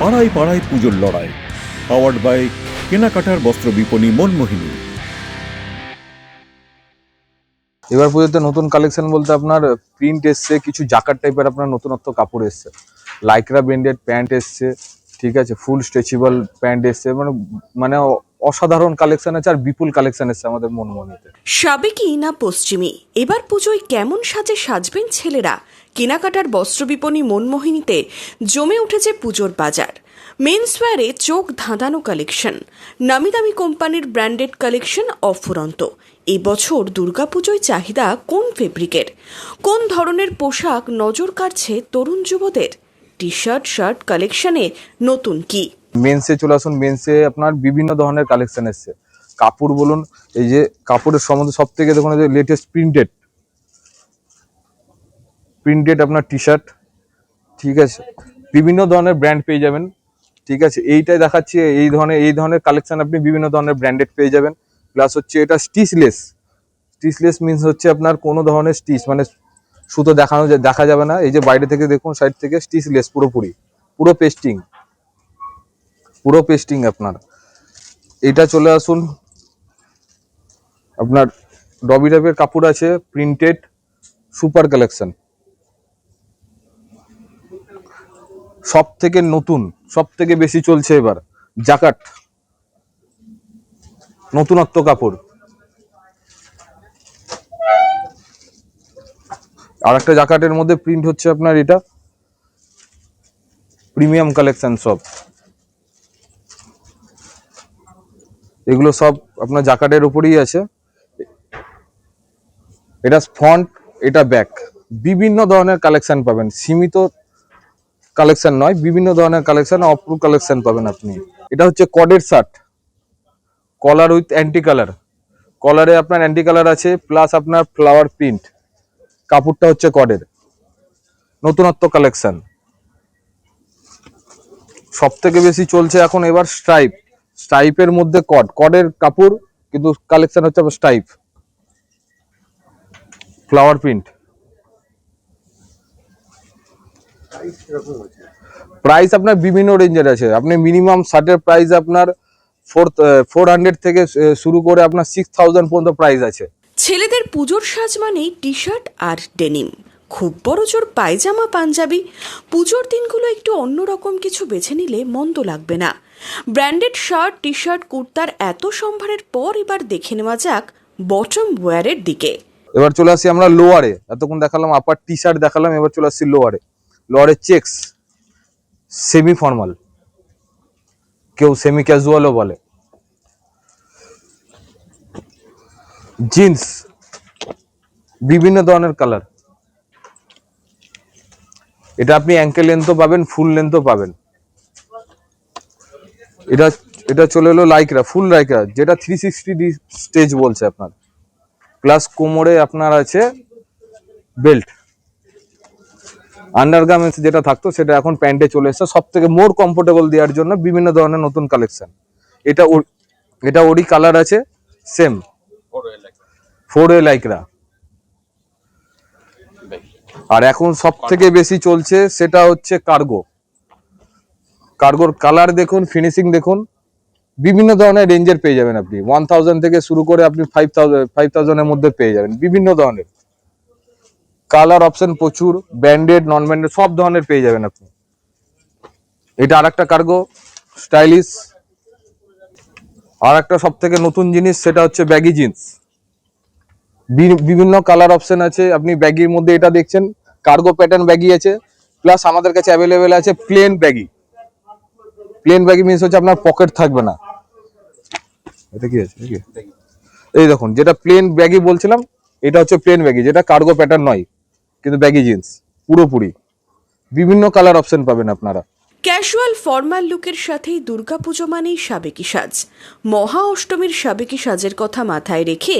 পাড়ায় পাড়ায় পুজোর লড়াই পাওয়ার্ড বাই কেনাকাটার বস্ত্র বিপণী মনমোহিনী। এবার পুজোতে নতুন কালেকশন বলতে আপনার প্রিন্ট এসছে, কিছু জাকার টাইপের আপনার নতুনত্ব কাপড় এসছে। লাইকরা ব্র্যান্ডেড প্যান্ট এসছে, ঠিক আছে ফুল স্ট্রেচেবল প্যান্ট এসছে মানে মানে অসাধারণ কালেকশন আছে আর বিপুল কালেকশন এসছে আমাদের মনমোহনীতে। সাবেকি না পশ্চিমী? এবার পুজোয় কেমন সাজে সাজবেন ছেলেরা? কেনাকাটার বস্ত্র বিপণী মনমোহিনীতে জমে উঠেছে পুজোর বাজার। মেন্সওয়্যারে চোখ ধাঁধানো কালেকশন নামি দামি কোম্পানির ব্র্যান্ডেড কালেকশন অফুরন্ত। এবছর দুর্গাপুজোয় চাহিদা কোন ফেব্রিকের কোন ধরনের পোশাক নজর কাড়ছে তরুণ যুবদের? টি শার্ট শার্ট কালেকশনে নতুন কি? মেন্সে চলে আসুন মেন্সে আপনার বিভিন্ন ধরনের কালেকশন এসছে। কাপড় বলুন, এই যে কাপড়ের সম্বন্ধে সব থেকে দেখুন লেটেস্ট প্রিন্টেড প্রিন্টেড আপনার টি শার্ট ঠিক আছে? বিভিন্ন ধরনের ব্র্যান্ড পেয়ে যাবেন, ঠিক আছে? এইটাই দেখাচ্ছি, এই ধরনের এই ধরনের কালেকশন আপনি বিভিন্ন ধরনের ব্র্যান্ডেড পেয়ে যাবেন। প্লাস হচ্ছে এটা স্টিচলেস স্টিচলেস মিন্স হচ্ছে আপনার কোনো ধরনের স্টিচ মানে সুতো দেখানো দেখা যাবে না। এই যে বাইরে থেকে দেখুন সাইড থেকে স্টিচলেস পুরোপুরি, পুরো পেস্টিং পুরো পেস্টিং আপনার। এটা চলে আসুন। আপনার ডবি টাইপের কাপড় আছে প্রিন্টেড সুপার কালেকশন সব থেকে নতুন সব থেকে বেশি চলছে এবার জাকাট নতুনত্ব কাপড়। আর একটা জাকাটের মধ্যে প্রিন্ট হচ্ছে আপনার এটা। প্রিমিয়াম কালেকশন সব। এগুলো সব আপনার জাকাটের উপরেই আছে। এটা ফ্রন্ট এটা ব্যাক বিভিন্ন ধরনের কালেকশন পাবেন। সীমিত কালেকশন নয়, বিভিন্ন ধরনের কালেকশন অপ্রুভ কালেকশন পাবেন আপনি। এটা হচ্ছে কডের shirt collar with anti colour কলারে আপনার অ্যান্টি কালার আছে প্লাস আপনার ফ্লাওয়ার প্রিন্ট কাপড়টা হচ্ছে কডের নতুনত্ব কালেকশন সব থেকে বেশি চলছে এখন এবার স্ট্রাইপ স্ট্রাইপের মধ্যে কড। কডের কাপড়, কিন্তু কালেকশন হচ্ছে স্ট্রাইপ ফ্লাওয়ার প্রিন্ট প্রাইস আপনার বিভিন্ন রেঞ্জের আছে। আপনি মিনিমাম শার্টের প্রাইস আপনার ফোর ফোর হান্ড্রেড থেকে শুরু করে আপনার সিক্স থাউজেন্ড পর্যন্ত প্রাইস আছে। ছেলেদের পুজোর সাজ মানেই টি শার্ট আর ডেনিম খুব বড় জোর পায়জামা, পাঞ্জাবি। পুজোর দিনগুলো একটু অন্যরকম কিছু বেছে নিলে মন্দ লাগবে না। ব্র্যান্ডেড শার্ট টি শার্ট কুর্তার এত সম্ভারের পর এবার দেখে নেওয়া যাক বটম ওয়্যারের দিকে। এবার চলে আসি আমরা লোয়ারে এতক্ষণ দেখালাম আপার টি শার্ট দেখালাম, এবার চলে আসছি লোয়ারে লোয়ারে চেক্স সেমি ফর্মাল কেউ সেমি ক্যাজুয়ালও বলে। জিন্স বিভিন্ন ধরনের কালার এটা আপনি অ্যাঙ্কেল লেন্থও পাবেন ফুল লেন্থও পাবেন। এটা এটা চলে এলো লাইকরা ফুল লাইকরা যেটা থ্রি সিক্সটি স্টেজ বলছে আপনার। প্লাস কোমরে আপনার আছে বেল্ট আন্ডারগার্মেন্টস যেটা থাকতো, সেটা এখন প্যান্টে চলে এসেছে। সব থেকে মোর কমফোর্টেবল দেওয়ার জন্য বিভিন্ন ধরনের নতুন কালেকশন এটা এটা ওরই কালার আছে সেম ফোর এ লাইকরা আর এখন সব থেকে বেশি চলছে, সেটা হচ্ছে কার্গো কার্গোর কালার দেখুন ফিনিশিং দেখুন, বিভিন্ন ধরনের রেঞ্জের পেয়ে যাবেন আপনি। ওয়ান থেকে শুরু করে আপনি ফাইভ থাউজেন্ড ফাইভ মধ্যে পেয়ে যাবেন, বিভিন্ন ধরনের। কালার অপশন প্রচুর, ব্র্যান্ডেড নন ব্যান্ডেড সব ধরনের পেয়ে যাবেন আপনি। এটা আর একটা কার্গো, স্টাইলিশ। আর একটা সব থেকে নতুন জিনিস, সেটা হচ্ছে ব্যাগি জিন্স বিভিন্ন কালার অপশন আছে, আপনি ব্যাগির মধ্যে এটা দেখছেন, কার্গো প্যাটার্ন ব্যাগি আছে প্লাস আমাদের কাছে অ্যাভেলেবেল আছে plain baggy plain baggy means হচ্ছে আপনার পকেট থাকবে না। এটা কি আছে? এই দেখুন যেটা প্লেন ব্যাগি বলছিলাম এটা হচ্ছে প্লেন ব্যাগি যেটা কার্গো প্যাটার্ন নয় কিন্তু ব্যাগি জিন্স পুরোপুরি। বিভিন্ন কালার অপশন পাবেন আপনারা। ক্যাজুয়াল ফর্মাল লুকের সাথেই দুর্গাপুজো মানেই সাবেকি সাজ। মহা অষ্টমীর সাবেকি সাজের কথা মাথায় রেখে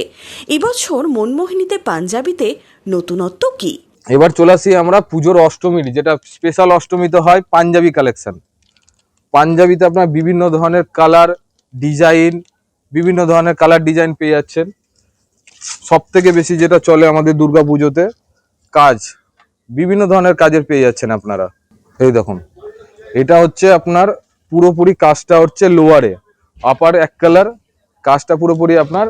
এবছর মনমোহিনীতে পাঞ্জাবিতে নতুনত্ব কি? এবার চলে আসি আমরা পুজোর অষ্টমীর যেটা স্পেশাল অষ্টমীতে হয় পাঞ্জাবি কালেকশন পাঞ্জাবিতে আপনার বিভিন্ন ধরনের কালার ডিজাইন, বিভিন্ন ধরনের কালার ডিজাইন পেয়ে যাচ্ছেন। সব থেকে বেশি যেটা চলে আমাদের দুর্গা পুজোতে, কাজ। বিভিন্ন ধরনের কাজের পেয়ে যাচ্ছেন আপনারা। এই দেখুন, এটা হচ্ছে আপনার পুরোপুরি কাজটা হচ্ছে লোয়ারে। আপার এক কালার কাজটা পুরোপুরি আপনার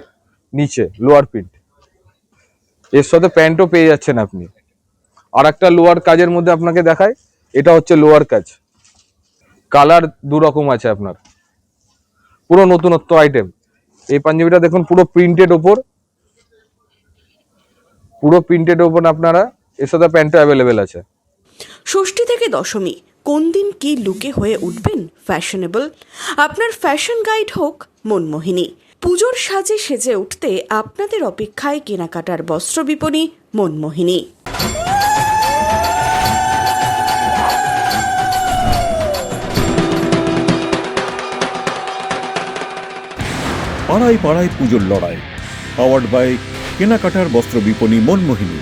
নিচে লোয়ার প্রিন্ট এর সাথে প্যান্টও পেয়ে যাচ্ছেন আপনি। আর একটা লোয়ার কাজের মধ্যে আপনাকে দেখায় এটা হচ্ছে লোয়ার কাজ। কালার দু রকম আছে আপনার। পুরো নতুনত্ব আইটেম এই পাঞ্জাবিটা দেখুন, পুরো প্রিন্টেড ওপর পুরো প্রিন্টেড ওপর আপনারা এর সাথে প্যান্টও অ্যাভেলেবেল আছে। ষষ্ঠী থেকে দশমী, কোন দিন কি লুকে হয়ে উঠবেন? ফ্যাশনেবল আপনার ফ্যাশন গাইড হোক মনমোহিনী। পুজোর সাজে সেজে উঠতে আপনাদের অপেক্ষায় কেনাকাটার বস্ত্র বিপণী মনমোহিনী। পাড়ায় পাড়ায় পুজোর লড়াই পাওয়ার্ড বাই কেনাকাটার বস্ত্র বিপণী মনমোহিনী।